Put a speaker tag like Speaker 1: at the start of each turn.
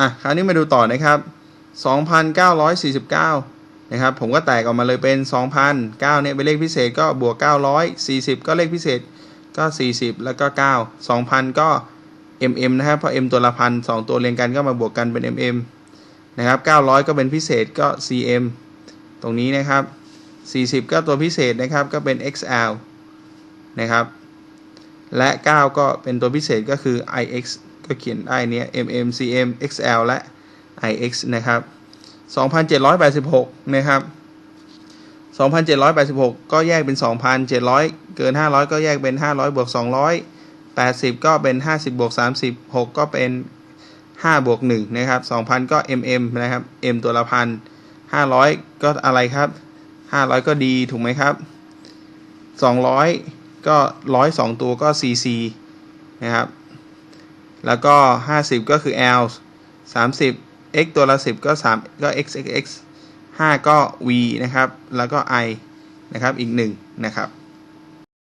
Speaker 1: อะคราวนี้มาดูต่อนะครับ 2,949 นะครับ ผมก็แตกออกมาเลยเป็น 2,009เนี่ยเป็นเลขพิเศษก็บวก 940 ก็เลขพิเศษก็ 40 แล้วก็ 9 2,000 ก็ mm นะครับ เพราะ m ตัวละพันสองตัวเรียงกันก็มาบวกกันเป็น mm นะครับ 900 ก็เป็นพิเศษก็ cm ตรงนี้นะครับ 40 ก็ตัวพิเศษนะครับก็เป็น xl นะครับ และ 9 ก็เป็นตัวพิเศษก็คือ ix ก็เขียนได้เนี้ย mm cm xl และ ix นะครับ 2,786 นะครับ 2,786 ก็แยกเป็น 2,700 เกิน 500 ก็แยกเป็น 500บวก200 80 ก็เป็น 50บวก36 ก็เป็น 5 บวก 1 นะครับ 2,000 ก็ mm นะครับ m ตัวละพัน500 ก็อะไรครับ 500 ก็ดีถูกไหมครับ 200 ก็ 102 ตัวก็ cc นะครับ แล้วก็ 50 ก็คือ l 30 x ตัวละ 10 ก็ 3 ก็ x x x 5 ก็ v นะครับ แล้วก็ i นะครับ อีก 1 นะครับ